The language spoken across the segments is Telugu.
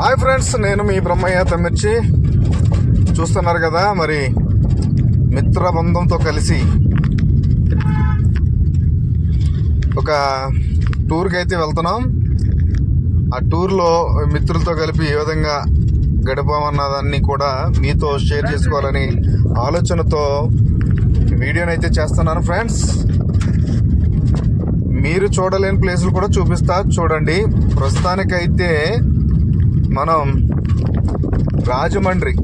హాయ్ ఫ్రెండ్స్ నేను మీ బ్రహ్మయ్య తమ్మిర్చి. చూస్తున్నారు కదా మరి మిత్ర బృందంతో కలిసి ఒక టూర్కి అయితే వెళ్తున్నాం. ఆ టూర్లో మిత్రులతో కలిపి ఏ విధంగా గడపామన్నదాన్ని కూడా మీతో షేర్ చేసుకోవాలని ఆలోచనతో వీడియోనైతే అయితే చేస్తున్నాను ఫ్రెండ్స్ మీరు చూడలేని ప్లేసులు కూడా చూపిస్తా చూడండి. ప్రస్తుతానికైతే మనం రాజమండ్రి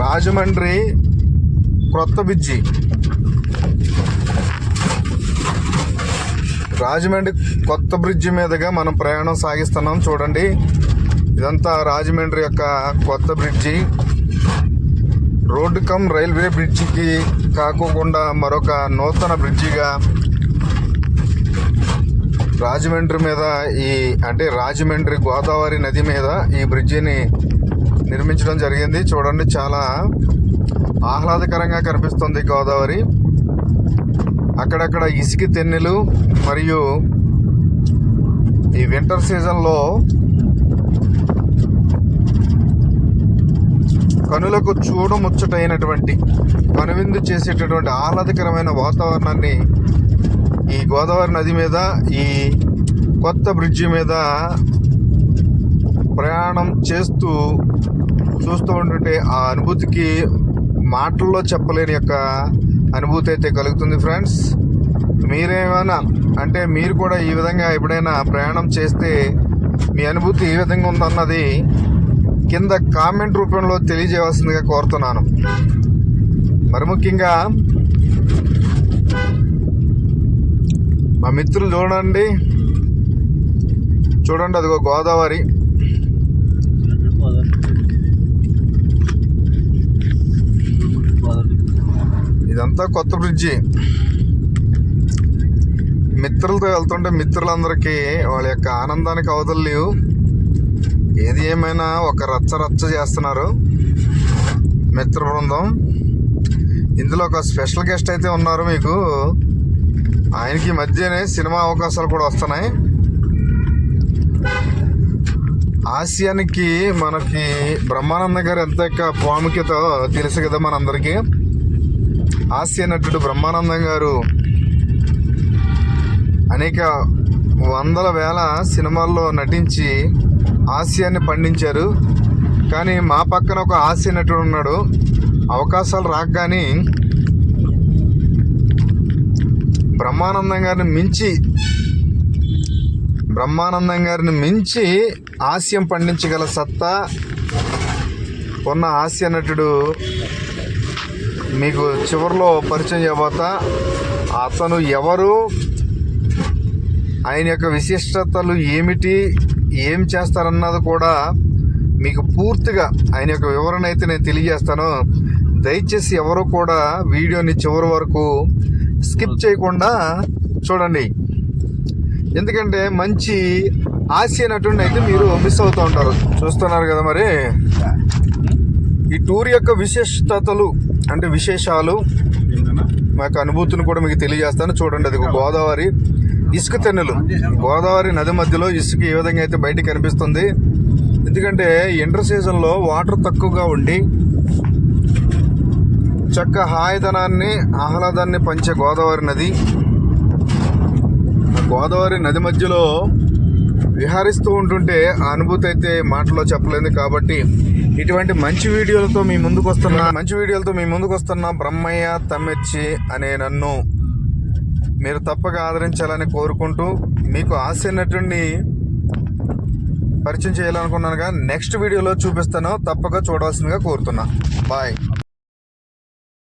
రాజమండ్రి క్రొత్త బ్రిడ్జి. రాజమండ్రి కొత్త బ్రిడ్జి మీదుగా మనం ప్రయాణం సాగిస్తున్నాం చూడండి. ఇదంతా రాజమండ్రి యొక్క కొత్త బ్రిడ్జి. రోడ్డు కమ్ రైల్వే బ్రిడ్జికి కాకోకుండా మరొక నూతన బ్రిడ్జిగా రాజమండ్రి మీద ఈ అంటే రాజమండ్రి గోదావరి నది మీద ఈ బ్రిడ్జిని నిర్మించడం జరిగింది. చూడండి చాలా ఆహ్లాదకరంగా కనిపిస్తుంది గోదావరి. అక్కడక్కడ ఇసుక తెన్నెలు మరియు ఈ వింటర్ సీజన్లో కనులకు చూడముచ్చటైనటువంటి కనువిందు చేసేటటువంటి ఆహ్లాదకరమైన వాతావరణాన్ని ఈ గోదావరి నది మీద ఈ కొత్త బ్రిడ్జి మీద ప్రయాణం చేస్తూ చూస్తూ ఉంటుంటే ఆ అనుభూతికి మాటల్లో చెప్పలేని యొక్క అనుభూతి అయితే కలుగుతుంది ఫ్రెండ్స్. మీరేమైనా అంటే మీరు కూడా ఈ విధంగా ఎప్పుడైనా ప్రయాణం చేస్తే మీ అనుభూతి ఏ విధంగా ఉందన్నది కింద కామెంట్ రూపంలో తెలియజేయవలసిందిగా కోరుతున్నాను. మరి ముఖ్యంగా మా మిత్రులు చూడండి. చూడండి అదిగో గోదావరి. ఇదంతా కొత్త బ్రిడ్జి. మిత్రులతో వెళ్తుంటే మిత్రులందరికీ వాళ్ళ యొక్క ఆనందానికి అవతలు లేవు. ఏది ఏమైనా ఒక రచ్చ రచ్చ చేస్తున్నారు. మిత్ర బృందం. ఇందులో ఒక స్పెషల్ గెస్ట్ అయితే ఉన్నారు మీకు. ఆయనకి మధ్యనే సినిమా అవకాశాలు కూడా వస్తున్నాయి. ఆసియానికి మనకి బ్రహ్మానంద గారు ఎంత యొక్క ప్రాముఖ్యత తెలుసు కదా మనందరికీ. హాస్య నటుడు బ్రహ్మానందం గారు అనేక వందల వేల సినిమాల్లో నటించి హాస్యాన్ని పండించారు. కానీ మా పక్కన ఒక హాస్య నటుడు ఉన్నాడు. అవకాశాలు రాక కానీ బ్రహ్మానందం గారిని మించి బ్రహ్మానందం గారిని మించి హాస్యం పండించగల సత్తా ఉన్న హాస్య నటుడు మీకు చివరిలో పరిచయం చేయబోతా. అతను ఎవరు? ఆయన యొక్క విశిష్టతలు ఏమిటి ఏం చేస్తారన్నది కూడా మీకు పూర్తిగా ఆయన యొక్క వివరణ అయితే నేను తెలియజేస్తాను. దయచేసి ఎవరు కూడా వీడియోని చివరి వరకు స్కిప్ చేయకుండా చూడండి. ఎందుకంటే మంచి నటుడిని అయితే మీరు మిస్ అవుతూ ఉంటారు. చూస్తున్నారు కదా మరి? ఈ టూర్ యొక్క విశిష్టతలు అంటే విశేషాలు మాకు అనుభూతిని కూడా మీకు తెలియజేస్తాను. చూడండి అది గోదావరి. ఇసుక తెన్నెలు. గోదావరి నది మధ్యలో ఇసుక ఏ విధంగా అయితే బయట కనిపిస్తుంది? ఎందుకంటే ఇంటర్ సీజన్లో వాటర్ తక్కువగా ఉండి చక్క హాయిదనాన్ని ఆహ్లాదాన్ని పంచే గోదావరి నది. గోదావరి నది మధ్యలో విహరిస్తూ ఉంటుంటే ఆ అనుభూతి అయితే మాటలో చెప్పలేదు కాబట్టి ఇటువంటి మంచి వీడియోలతో మీ ముందుకు వస్తున్న మంచి వీడియోలతో మీ ముందుకు వస్తున్న బ్రహ్మయ్య తమ్మెచ్చి అనే నన్ను మీరు తప్పక ఆదరించాలని కోరుకుంటూ మీకు ఆశ నటుడిని పరిచయం చేయాలనుకున్నానుగా నెక్స్ట్ వీడియోలో చూపిస్తాను. తప్పక చూడవలసిందిగా కోరుతున్నా. బాయ్